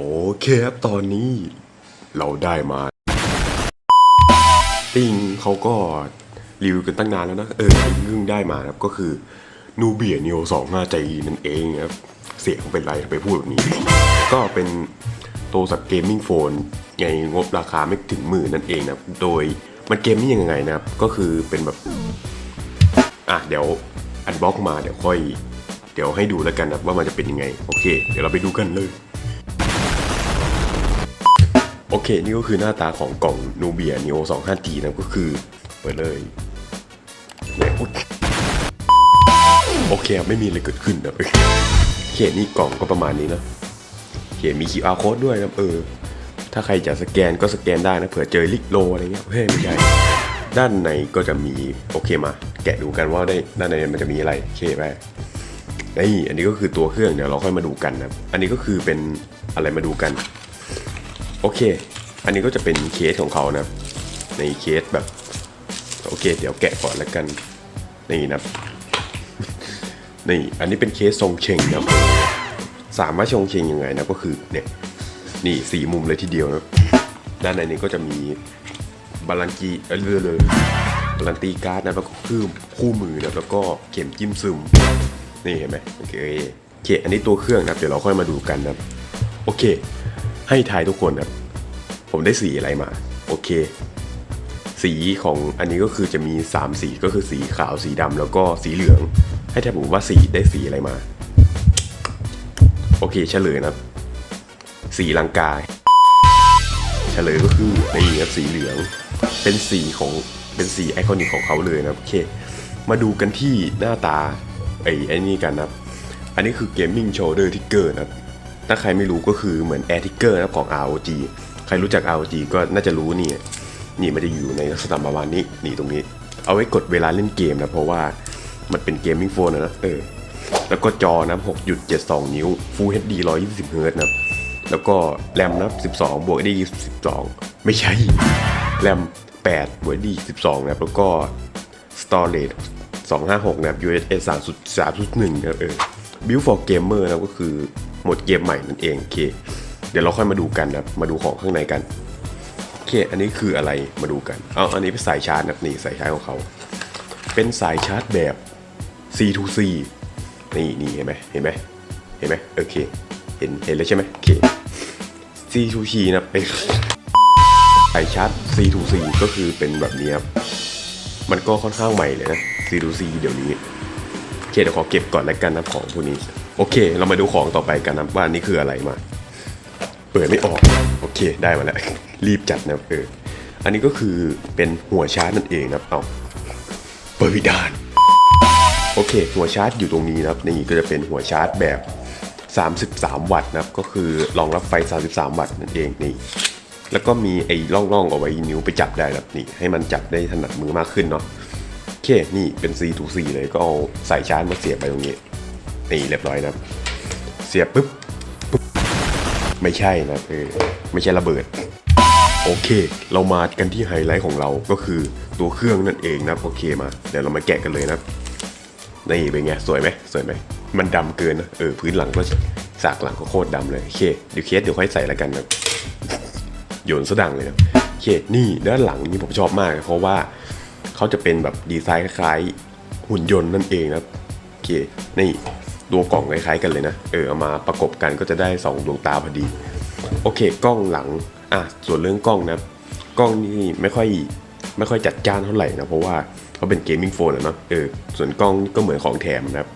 โอเคครับตอนนี้เราได้มาติงเขาก็รีวิวกันตั้งนานแล้วนะ เออเพิ่งได้มาครับก็คือนูเบียนิโอสองห้าใจนั่นเองครับ เสียงเป็นไรไปพูดแบบนี้ ก็เป็นโทรศัพท์เกมมิ่งโฟนในงบราคาไม่ถึงหมื่นนั่นเองนะโดยมันเกมมิ่ยังไงนะครับ ก็คือเป็นแบบ อะเดี๋ยวอันบล็อกมาเดี๋ยวค่อย เดี๋ยวให้ดูแล้วกันนะว่ามันจะเป็นยังไง โอเค เดี๋ยวเราไปดูกันเลย อเคนี่ก็คือหน้าตาของกล่องนูเบียนิโอ 2 5 g นะก็คือ เปิดเลยโอเคไม่มีอะไรเกิดขึ้นนะโอเคนี่กล่องก็ประมาณนี้นะโอเคมี QR code ด้วยนะเออ ถ้าใครจะสแกนก็สแกนได้นะเผื่อเจอลิกโลอะไรเงี้ยเฮ้ยไม่ใช่ด้านในก็จะมีโอเคมา แกะดูกันว่าได้ด้านในมันจะมีอะไรโอเคไปนี่อันนี้ก็คือตัวเครื่องเดี๋ยวเราค่อยมาดูกันนะอันนี้ก็คือเป็นอะไรมาดูกัน โอเค อันนี้ก็จะเป็นเคสของเขานะในเคสแบบ โอเค เดี๋ยวแกะก่อนแล้วกัน นี่นะนี่อันนี้เป็นเคสทรงเชงนะสามารถชงเชงยังไงนะก็คือเนี่ยนี่สี่มุมเลยทีเดียวนะด้านในนี้ก็จะมีบาลันกีเออเรือเลยบาลันตีการ์ดนะแล้วก็คือคู่มือนะแล้วก็เข็มจิ้มซึมนี่เห็นไหมโอเคโอเค อันนี้ตัวเครื่องนะเดี๋ยวเราค่อยมาดูกันนะโอเค ให้ทายทุกคนครับ ผมได้สีอะไรมา โอเค สีของอันนี้ก็คือจะมี 3 สีก็คือสีขาวสีดำแล้วก็สีเหลือง ให้ทายผมว่าสีได้สีอะไรมา โอเคเฉลยนะครับสีลังกาเฉลยก็คือนี่ครับสีเหลือง เป็นสีของเป็นสีไอคอนิกของเขาเลยนะครับโอเค มาดูกันที่หน้าตาไอ้ไอ้นี่กันนะครับอันนี้คือ Gaming Shoulder Trigger นะครับ ถ้าใครไม่รู้ก็คือเหมือน Air Trigger นะของ ROG ใครรู้จัก ROG ก็น่าจะรู้นี่นี่มันจะอยู่ในลักษณะประมาณนี้นี่ตรงนี้ เอาไว้กดเวลาเล่นเกมนะเพราะว่ามันเป็นเกมมิ่งโฟนนะเออแล้วก็จอนะ6.72 นิ้ว Full HD 120 Hz นะครับแล้วก็แรมนะ12 บวกได้12 ไม่ใช่ แรม 8 บวกได้12 นะแล้วก็ storage 256 นะครับ USS 3.3.1นะเออ Build for Gamer นะก็คือ โหมดเกมใหม่นั่นเองโอเค เดี๋ยวเราค่อยมาดูกันนะมาดูของข้างในกันโอเค อันนี้คืออะไรมาดูกันเอาอันนี้เป็นสายชาร์จนะนี่สายชาร์จของเขาเป็นสายชาร์จแบบ C to C นี่นี่เห็นไหมเห็นไหมเห็นไหมโอเค เห็นเห็นแล้วใช่ไหมโอเค C to C นะเป็นสายชาร์จ C to C ก็คือเป็นแบบนี้ครับมันก็ค่อนข้างใหม่เลยนะ C to C เดี๋ยวนี้ เคเดี๋ยวขอเก็บก่อนแล้วกันนะของพวกนี้ โอเค เรามาดูของต่อไปกันนะว่านี่คืออะไรมา เปิดไม่ออก โอเค ได้มาแล้ว รีบจัดนะเออ อันนี้ก็คือเป็นหัวชาร์จนั่นเองนะครับเอาเปิดพิดาน โอเค หัวชาร์จอยู่ตรงนี้นะครับ นี่ก็จะเป็นหัวชาร์จแบบ 33 วัตต์นะครับ ก็คือรองรับไฟ 33 วัตต์นั่นเองนี่แล้วก็มีไอ้ร่องๆเอาไว้นิ้วไปจับได้ครับนี่ให้มันจับได้ถนัดมือมากขึ้นเนาะ เคนี่เป็น C to C เลยก็เอาสายชาร์จมาเสียบไปตรงนี้นี่เรียบร้อยนะเสียบปุ๊บปุ๊บ ไม่ใช่นะเออไม่ใช่ระเบิด โอเค เรามากันที่ไฮไลท์ของเราก็คือตัวเครื่องนั่นเองนะโอเคมา เดี๋ยวเรามาแกะกันเลยนะนี่เป็นไงสวยไหมสวยไหมมันดำเกินนะเออพื้นหลังก็สากหลังก็โคตรดำเลยโอเคเดี๋ยวเคสเดี๋ยวค่อยใส่แล้วกันนะโยนซะดังเลยนะโอเคนี่ด้านหลังนี่ผมชอบมากเพราะว่า เขาจะเป็นแบบดีไซน์คล้ายๆหุ่นยนต์นั่นเองนะโอเคนี่ตัวกล่องคล้ายๆกันเลยนะ เออเอามาประกบกันก็จะได้สองดวงตาพอดี โอเคกล้องหลัง อะ ส่วนเรื่องกล้องนะกล้องนี่ไม่ค่อยไม่ค่อยจัดจ้านเท่าไหร่นะ เพราะว่าเขาเป็นเกมมิ่งโฟนอะเนาะ เออ ส่วนกล้องก็เหมือนของแถมนะครับ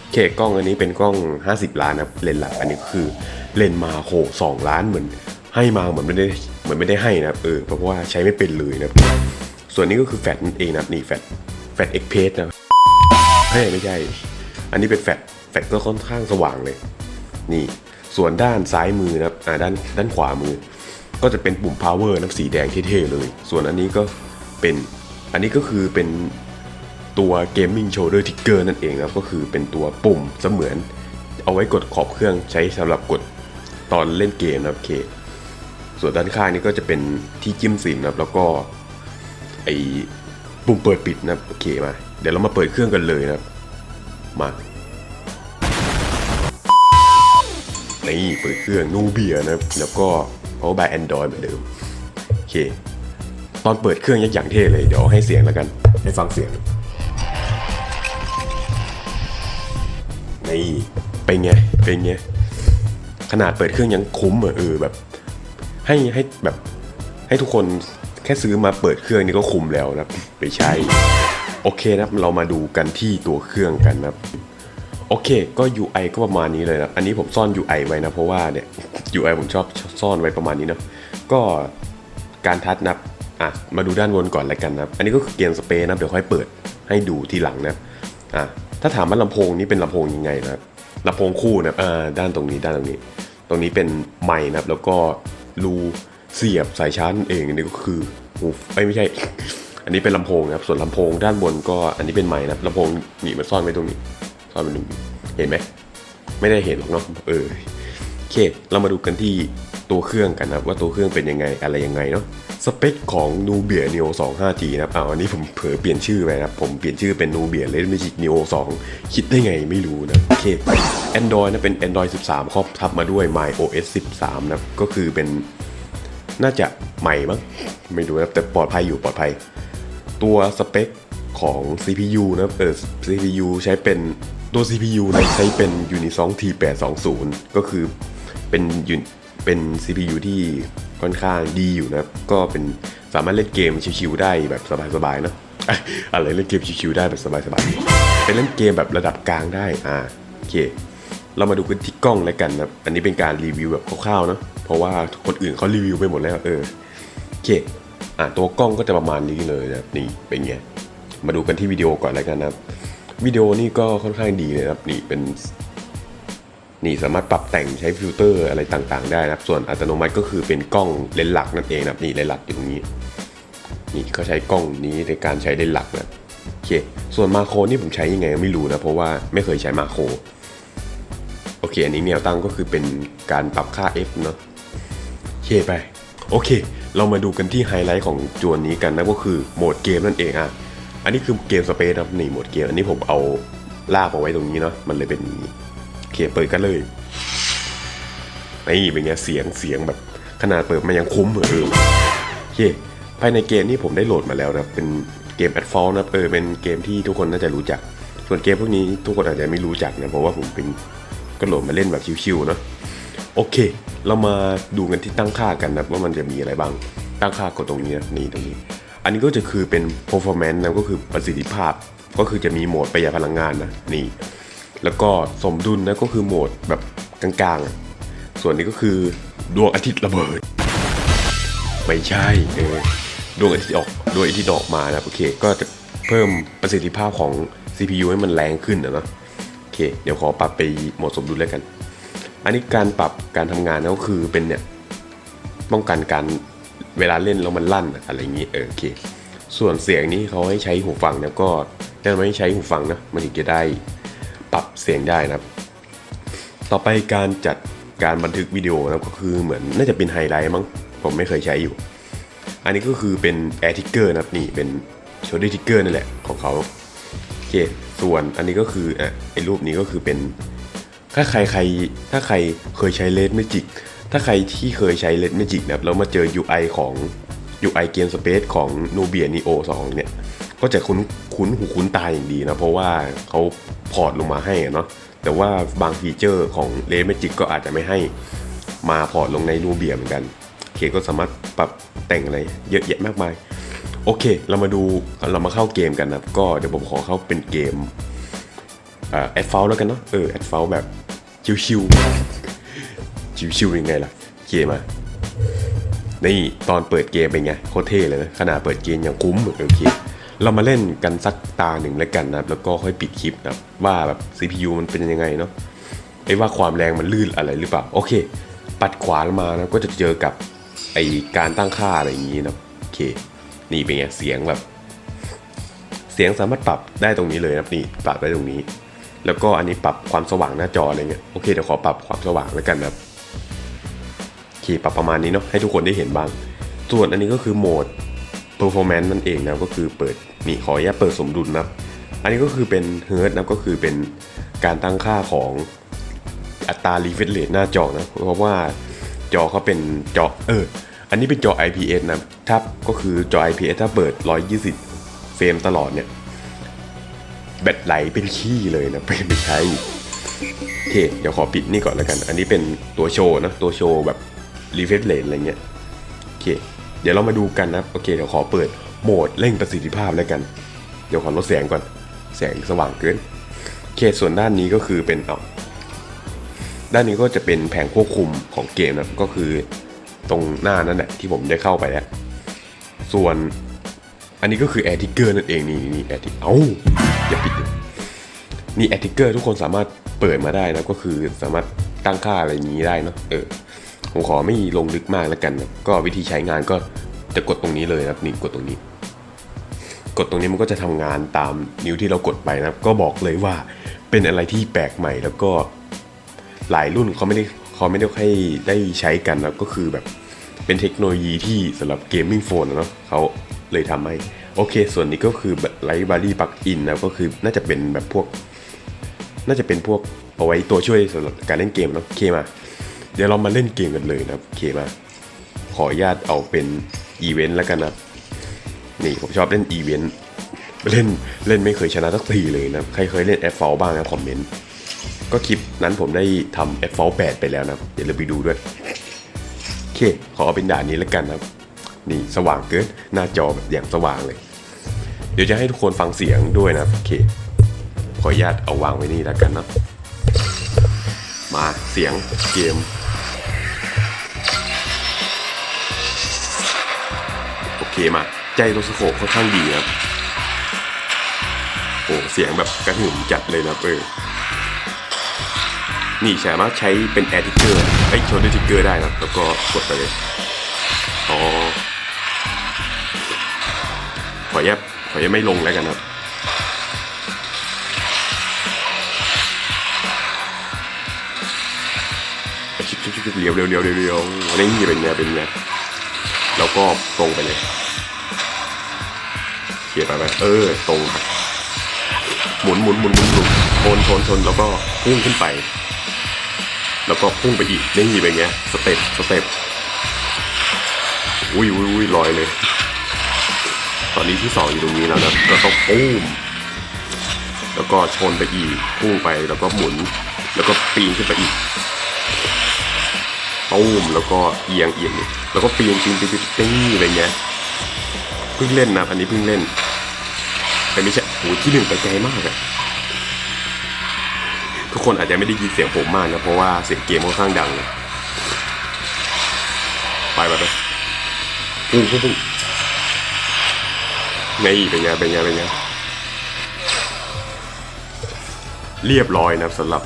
โอเคกล้องอันนี้เป็นกล้อง 50 ล้านนะเลนส์หลักอันนี้คือเลนส์มาโห2ล้านเหมือนให้มาเหมือนไม่ได้เหมือนไม่ได้ให้นะเออเพราะว่าใช้ไม่เป็นเลยนะครับ ส่วนนี้ก็คือแฟลชนั่นเองนะครับนี่แฟลชแฟลชเอ็กเพสนะเฮ้ยไม่ใช่ อันนี้เป็นแฟลชแฟลชก็ค่อนข้างสว่างเลย นี่ ส่วนด้านซ้ายมือนะครับอ่าด้านด้านขวามือ ก็จะเป็นปุ่ม power นะครับสีแดงเท่ๆเลย ส่วนอันนี้ก็เป็นอันนี้ก็คือเป็นตัว gaming shoulder trigger นั่นเองนะครับก็คือเป็นตัวปุ่มเสมือน เอาไว้กดขอบเครื่องใช้สำหรับกดตอนเล่นเกมนะครับโอเค ส่วนด้านข้างนี่ก็จะเป็นที่จิ้มซิมนะครับแล้วก็ ไอ้ปุ่มเปิดปิดนะโอเคมา เดี๋ยวเรามาเปิดเครื่องกันเลยนะมานี่เปิดเครื่องนูเบียนะแล้วก็ power by Android เหมือนเดิมโอเค ตอนเปิดเครื่องยักอย่างเท่เลย เดี๋ยวให้เสียงแล้วกัน ให้ฟังเสียงนี่เป็นไงเป็นไงขนาดเปิดเครื่องยังคุ้มอะเออแบบ ให้ให้แบบให้ทุกคน ค่ซื้อมาเปิดเครื่องนี่ก็คุ้มแล้วนะไปใช้ โอเคนะเรามาดูกันที่ตัวเครื่องกันนะโอเค ก็ UI ก็ประมาณนี้เลยนะอันนี้ผมซ่อน UI ไว้นะเพราะว่าเนี่ย UI ผมชอบซ่อนไว้ประมาณนี้นะก็การทัดนะอะมาดูด้านบนก่อนแล้วกันนะอันนี้ก็คือเกมสเปซนะเดี๋ยวค่อยเปิดให้ดูทีหลังนะอะถ้าถามว่าลำโพงนี้เป็นลำโพงยังไงนะลำโพงคู่นะอ่าด้านตรงนี้ด้านตรงนี้ ตรงนี้เป็นไมค์นะแล้วก็รู เสียบสายชาร์จเองอันนี้ก็คือหูไอ้ไม่ใช่ อันนี้เป็นลำโพงนะครับ ส่วนลำโพงด้านบนก็อันนี้เป็นไมค์นะลำโพงนี่มันซ่อนไว้ตรงนี้ ซ่อนไว้ตรงนี้เห็นไหมไม่ได้เห็นหรอกเนาะเออโอเค เรามาดูกันที่ตัวเครื่องกันนะว่าตัวเครื่องเป็นยังไงอะไรยังไงเนาะสเปคของ Nubia Neo 2 5G นะครับอ้าวอันนี้ผมเผลอเปลี่ยนชื่อไปนะผมเปลี่ยนชื่อเป็น Nubia Red Magic Neo 2 คิดได้ไงไม่รู้นะโอเค Android นะเป็น Android 13 ครอบทับมาด้วย My OS 13 นะก็คือเป็น น่าจะใหม่มั้งไม่รู้นะแต่ปลอดภัยอยู่ปลอดภัย ตัวสเปคของ CPU นะเออ CPU ใช้เป็นตัว CPU นะใช้เป็น Unison T820 ก็คือเป็นยูนเป็น CPU ที่ค่อนข้างดีอยู่นะก็เป็นสามารถเล่นเกมชิวๆได้แบบสบายๆเนะอะไรเล่นเกมชิวๆได้แบบสบายๆเป็นเล่นเกมแบบระดับกลางได้อ่าโอเค เรามาดูกันที่กล้องแล้วกันนะอันนี้เป็นการรีวิวแบบคร่าวๆเนอะ เพราะว่าคนอื่นเขารีวิวไปหมดแล้วเออโอเคอะตัวกล้องก็จะประมาณนี้เลยนะนี่เป็นไงมาดูกันที่วิดีโอก่อนแล้วกันนะครับวิดีโอนี่ก็ค่อนข้างดีเลยนะครับนี่เป็นนี่สามารถปรับแต่งใช้ฟิลเตอร์อะไรต่างๆ ได้นะครับ ส่วนอัตโนมัติก็คือเป็นกล้องเลนส์หลักนั่นเองนะครับนี่เลนส์หลักอยู่ตรงนี้ นี่เขาใช้กล้องนี้ในการใช้เลนส์หลักนะโอเค ส่วนมาโครนี่ผมใช้ยังไงไม่รู้นะเพราะว่าไม่เคยใช้มาโครโอเค อันนี้แนวตั้งก็คือเป็นการปรับค่า f เนาะ เคไป โอเค เรามาดูกันที่ไฮไลท์ของจวนนี้กันนะก็คือโหมดเกมนั่นเองอะ อันนี้คือเกมสเปซครับนี่โหมดเกม อันนี้ผมเอาลากมาไว้ตรงนี้เนาะมันเลยเป็นนี้เคเปิดกันเลยนี่เป็นไงเสียงเสียงแบบขนาดเปิดมันยังคุ้มเหมือนเออโอเคภายในเกมนี่ผมได้โหลดมาแล้วนะเป็นเกม a d f a l l นะเออเป็นเกมที่ทุกคนน่าจะรู้จัก ส่วนเกมพวกนี้ทุกคนอาจจะไม่รู้จักนะเพราะว่าผมเป็นก็โหลดมาเล่นแบบชิวๆเนาะ โอเค เรามาดูกันที่ตั้งค่ากันนะว่ามันจะมีอะไรบ้าง ตั้งค่ากดตรงนี้นะนี่ตรงนี้ อันนี้ก็จะคือเป็น performance นะก็คือประสิทธิภาพ ก็คือจะมีโหมดประหยัดพลังงานนะนี่ แล้วก็สมดุลนะก็คือโหมดแบบกลางๆ ส่วนนี้ก็คือดวงอาทิตย์ระเบิด ไม่ใช่เออดวงอาทิตย์ออกดวงอาทิตย์ออกมานะโอเค ก็จะเพิ่มประสิทธิภาพของ CPU ให้มันแรงขึ้นนะเนาะโอเค เดี๋ยวขอปรับไปโหมดสมดุลแล้วกัน อันนี้การปรับการทำงานก็คือเป็นเนี่ยป้องกันการเวลาเล่นแล้วมันลั่นอะไรอย่างนี้เออโอเค ส่วนเสียงนี้เขาให้ใช้หูฟังนะก็แนะนำให้ใช้หูฟังนะมันถึงจะได้ปรับเสียงได้นะครับ ต่อไปการจัดการบันทึกวิดีโอนะก็คือเหมือนน่าจะเป็นไฮไลท์มั้งผมไม่เคยใช้อยู่ อันนี้ก็คือเป็น Air Trigger นะครับนี่เป็น Shoulder Trigger นั่นแหละของเขาโอเคส่วนอันนี้ก็คืออะไอ้รูปนี้ก็คือเป็น ถ้าใครใครถ้าใครเคยใช้เลด Magic ถ้าใครที่เคยใช้เลด Magic นะครับแล้วมาเจอ UI ของ UI Game Space ของ Nubia Neo 2เนี่ย ก็จะคุ้นคุ้นหูคุ้นตาอย่างดีนะ เพราะว่าเขาพอร์ตลงมาให้เนาะแต่ว่าบางฟีเจอร์ของเลด Magic ก็อาจจะไม่ให้มาพอร์ตลงใน Nubia เหมือนกันโอเคก็สามารถปรับแต่งอะไรเยอะแยะมากมายโอเค เรามาดูเรามาเข้าเกมกันนะก็เดี๋ยวผมขอเข้าเป็นเกมแอดเฟลแล้วกันเนาะเออแอดเฟลแบบ ชิวๆชิวๆยังไงล่ะ เกมมานี่ตอนเปิดเกมเป็นไงโคตรเท่เลยนะขนาดเปิดเกมยังคุ้มโอเคเรามาเล่นกันสักตาหนึ่งแล้วกันนะครับแล้วก็ค่อยปิดคลิปนะว่าแบบ CPU มันเป็นยังไงเนาะไอ้ว่าความแรงมันลื่นอะไรหรือเปล่า โอเค ปัดขวาลมานะก็จะเจอกับไอการตั้งค่าอะไรอย่างนี้นะโอเค นี่เป็นไงเสียงแบบ เสียงสามารถปรับได้ตรงนี้เลยนะนี่ปรับได้ตรงนี้ แล้วก็อันนี้ปรับความสว่างหน้าจออะไรเงี้ยโอเคเดี๋ยวขอปรับความสว่างแล้วกันนะครับโอเคปรับประมาณนี้เนาะให้ทุกคนได้เห็นบ้าง ส่วนอันนี้ก็คือโหมด performance นั่นเองนะก็คือเปิดนี่ขออนุญาตเปิดสมดุลนะครับอันนี้ก็คือเป็นเฮิร์ตนะก็คือเป็นการตั้งค่าของอัตรารีเฟรชเรทหน้าจอนะเพราะว่าจอเขาเป็นจอเอออันนี้เป็นจอ IPS นะถ้าก็คือจอ IPS ถ้าเปิด 120 เฟรมตลอดเนี่ย แบตไหลเป็นขี้เลยนะไม่ไม่ใช่โอเคเดี๋ยวขอปิดนี่ก่อนแล้วกัน อันนี้เป็นตัวโชว์นะตัวโชว์แบบรีเฟรชเรทอะไรเงี้ยโอเค เดี๋ยวเรามาดูกันนะโอเคเดี๋ยวขอเปิดโหมดเร่งประสิทธิภาพแล้วกัน เดี๋ยวขอลดแสงก่อนแสงสว่างเกินโอเคส่วนด้านนี้ก็คือเป็นเอาด้านนี้ก็จะเป็นแผงควบคุมของเกมนะก็คือตรงหน้านั่นแหละที่ผมได้เข้าไปแล้วส่วนอันนี้ก็คือแอร์ทิกเกอร์นั่นเองนี่นี่แอร์ทิเอ้า อย่าปิดนี่แอร์ทิกเกอร์ทุกคนสามารถเปิดมาได้นะก็คือสามารถตั้งค่าอะไรนี้ได้เนาะเออผมขอไม่ลงลึกมากแล้วกันนะก็วิธีใช้งานก็จะกดตรงนี้เลยนะครับนี่กดตรงนี้ กดตรงนี้มันก็จะทำงานตามนิ้วที่เรากดไปนะครับ ก็บอกเลยว่าเป็นอะไรที่แปลกใหม่แล้วก็หลายรุ่นเขาไม่ได้เขาไม่ได้ให้ได้ใช้กันนะก็คือแบบเป็นเทคโนโลยีที่สำหรับเกมมิ่งโฟนนะเนาะเขาเลยทำให้ โอเค ส่วนนี้ก็คือแบบไลบรารีปลักอินนะก็คือน่าจะเป็นแบบพวก น่าจะเป็นพวกเอาไว้ตัวช่วยสำหรับการเล่นเกมนะโอเคมา เดี๋ยวเรามาเล่นเกมกันเลยนะครับโอเคมา ขออนุญาตเอาเป็นอีเวนต์แล้วกันนะนี่ผมชอบเล่นอีเวนต์เล่นเล่นไม่เคยชนะสักทีเลยนะใครเคยเล่นแอฟเฟลบ้างนะคอมเมนต์ก็คลิปนั้นผมได้ทำแอฟเฟล8ไปแล้วนะเดี๋ยวเราไปดูด้วยโอเคขอเอาเป็นด่านนี้แล้วกันนะนี่สว่างเกินหน้าจอแบบอย่างสว่างเลย ดี๋ยวจะให้ทุกคนฟังเสียงด้วยนะโอเค ขออนุญาตเอาวางไว้นี่แล้วกันนะ มาเสียงเกมโอเคมา ใจโรสโคค่อนข้างดีนะครับโอ้เสียงแบบกระหึ่มจัดเลยนะเออนี่สามารถใช้เป็นแอร์ทิกเกอร์ไอ้ชว์ด้วยทิกเกอร์ได้นะแล้วก็กดไปเลย อ๋อ ขอแยบ ขอแยบไม่ลงแล้วกันครับชิบชิบชิบเลี้ยวเลี้ยวเลี้ยวเลี้ยวเลี้ยวนี่เป็นไงเป็นไงแล้วก็ตรงไปเลยเขียนไปไหมเออ ตรงครับหมุนหมุนหมุนหมุนหมุนชนชนชนแล้วก็พุ่งขึ้นไป แล้วก็พุ่งไปอีกนี่เป็นไงสเต็ปสเต็ปอุ้ยอุ้ยอุ้ยลอยเลย ตอนนี้ที่สองอยู่ตรงนี้แล้วนะก็ต้องปุ้มแล้วก็ชนไปอีกพุ่งไปแล้วก็หมุน แล้วก็ปีนขึ้นไปอีกปุ้มแล้วก็เอียงเอียงอีกแล้วก็ปีนปีนปีนปีนปีนอะไรเงี้ยเพิ่งเล่นนะอันนี้เพิ่งเล่น แต่ไม่ใช่โหที่หนึ่งไปไกลมากอะทุกคนอาจจะไม่ได้ยินเสียงผมมากนะเพราะว่าเสียงเกมค่อนข้างดังเลยไปไปไปปุ้งปุ้ง ปุ้งไงเป็นไงเป็นไงเป็นไงเรียบร้อยนะครับสำหรับ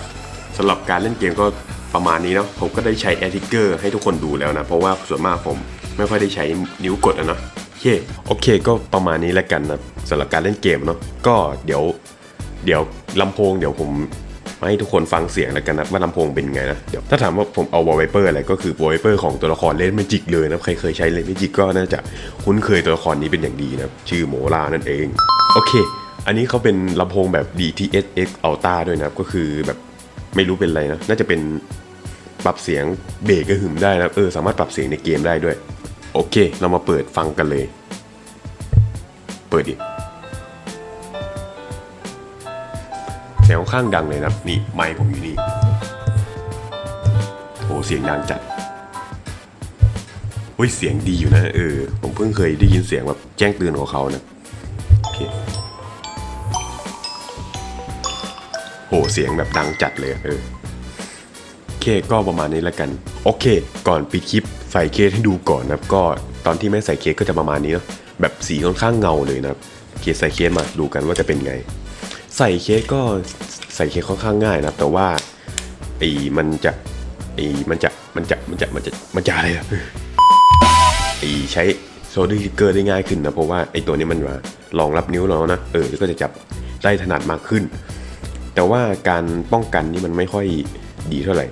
สำหรับการเล่นเกมก็ประมาณนี้เนาะผมก็ได้ใช้แอติเกอร์ให้ทุกคนดูแล้วนะ เพราะว่าส่วนมากผมไม่ค่อยได้ใช้นิ้วกดอะเนาะโอเคโอเค ก็ประมาณนี้แล้วกันนะสำหรับการเล่นเกมเนาะก็เดี๋ยว เดี๋ยวลำโพงเดี๋ยวผม มาให้ทุกคนฟังเสียงแล้วกันนะว่าลำโพงเป็นไงนะเดี๋ยวถ้าถามว่าผมเอาวอลเปเปอร์อะไรก็คือวอลเปเปอร์ของตัวละครเลนเมจิกเลยนะใครเคยใช้เลนเมจิกก็น่าจะคุ้นเคยตัวละครนี้เป็นอย่างดีนะชื่อโมลานั่นเองโอเค อันนี้เขาเป็นลำโพงแบบ DTSX Ultra ด้วยนะก็คือแบบไม่รู้เป็นอะไรนะน่าจะเป็นปรับเสียงเบสกระหึ่มได้นะเออสามารถปรับเสียงในเกมได้ด้วย โอเค เรามาเปิดฟังกันเลย เปิดดิ เสียงค่อนข้างดังเลยนะนี่ไมค์ผมอยู่นี่โอ้เสียงดังจัดเฮ้ยเสียงดีอยู่นะเออผมเพิ่งเคยได้ยินเสียงแบบแจ้งเตือนของเขานะโอเคโอ้เสียงแบบดังจัดเลยเออโอเคก็ประมาณนี้แล้วกัน โอเค ก่อนปิดคลิปใส่เคสให้ดูก่อนนะครับก็ตอนที่ไม่ใส่เคสก็จะประมาณนี้เนาะแบบสีค่อนข้างเงาเลยนะครับโอเคใส่เคสมาดูกันว่าจะเป็นไง ใส่เคสก็ใส่เคสค่อนข้างง่ายนะแต่ว่าไอ้มันจะไอ้มันจะมันจะมันจะมันจะมันจะอะไรอะไอ้ใช้โซดี้ทิกเกอร์ได้ง่ายขึ้นนะเพราะว่าไอ้ตัวนี้มันมารองรับนิ้วเรานะเออก็จะจับได้ถนัดมากขึ้น แต่ว่าการป้องกันนี่มันไม่ค่อยดีเท่าไหร่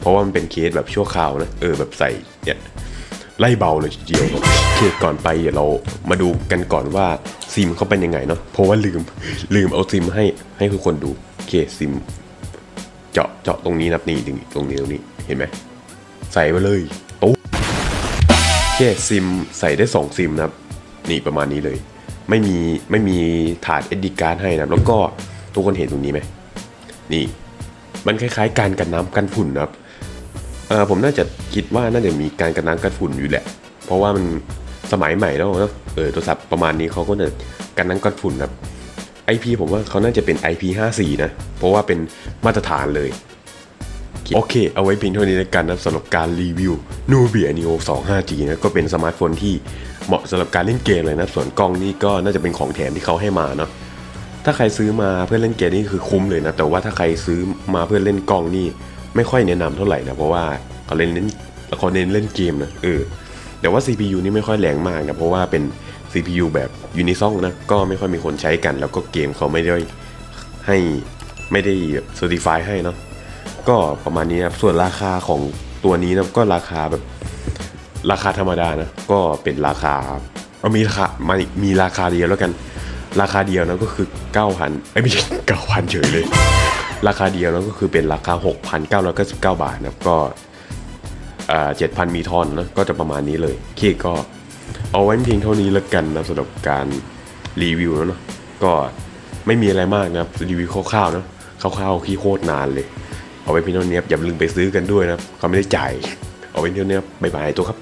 เพราะว่ามันเป็นเคสแบบชั่วคราวนะเออแบบใส่เนี่ยไล่เบาเลยทีเดียวเคสก่อนไปเดี๋ยวเรามาดูกันก่อนว่า ซิมเขาเป็นยังไงเนาะเพราะว่าลืมลืมเอาซิมให้ให้ทุกคนดูโอเคซิม เจาะเจาะตรงนี้นับนี่ตรงนี้ตรงนี้ตรงนี้เห็นไหมใส่ไปเลยตุ๊แค่ซิมใส่ได้สองซิมนะครับนี่ประมาณนี้เลย ไม่มีไม่มีถาด SD card ให้นะแล้วก็ทุกคนเห็นตรงนี้ไหมนี่ มันคล้ายๆ การกันน้ำกันฝุ่นนะครับเออผมน่าจะคิดว่าน่าจะมีการกันน้ำกันฝุ่นอยู่แหละ เพราะว่ามัน สมัยใหม่แล้วเนอะเออโทรศัพท์ประมาณนี้เขาก็จะกันน้ำกันฝุ่นครับ IP ผมว่าเขาน่าจะเป็น IP54 นะ เพราะว่าเป็นมาตรฐานเลย โอเค เอาไว้เพียงเท่านี้แล้วกันนะสำหรับการรีวิว Nubia Neo 2 5G นะก็เป็นสมาร์ทโฟนที่เหมาะสำหรับการเล่นเกมเลยนะ ส่วนกล้องนี่ก็น่าจะเป็นของแถมที่เขาให้มาเนาะถ้าใครซื้อมาเพื่อเล่นเกมนี่คือคุ้มเลยนะ แต่ว่าถ้าใครซื้อมาเพื่อเล่นกล้องนี่ ไม่ค่อยแนะนำเท่าไหร่นะเพราะว่าเขาเล่นเล่นเขาเน้นเล่นเกมนะเออ แต่ว่า CPU นี่ไม่ค่อยแรงมากนะ เพราะว่าเป็น CPU แบบยูนิซองนะ ก็ไม่ค่อยมีคนใช้กัน แล้วก็เกมเขาไม่ได้ให้ไม่ได้เซอร์ติฟายให้เนาะก็ประมาณนี้ครับส่วนราคาของตัวนี้นะก็ราคาแบบราคาธรรมดานะก็เป็นราคาเอามีราคามามีราคาเดียวแล้วกัน ราคาเดียวนะก็คือ 9,000ไอ้ยไม่ใช่9,000เฉยเลย ราคาเดียวนะก็คือเป็นราคา 6,999 บาทนะค รับก็อ่า7,000มีทอนนะก็จะประมาณนี้เลยเคก็เอาไว้เพียงเท่านี้แล้วกันนะสำหรับการรีวิวแล้วเนาะก็ไม่มีอะไรมากนะครับรีวิวคร่าวๆนะคร่าวๆขี้โคตรนานเลย เอาไว้เพียงเท่านี้อย่าลืมไปซื้อกันด้วยนะเขาไม่ได้จ่าย เอาไว้เพียงเท่านี้ครับบ๊ายบายตัวครับ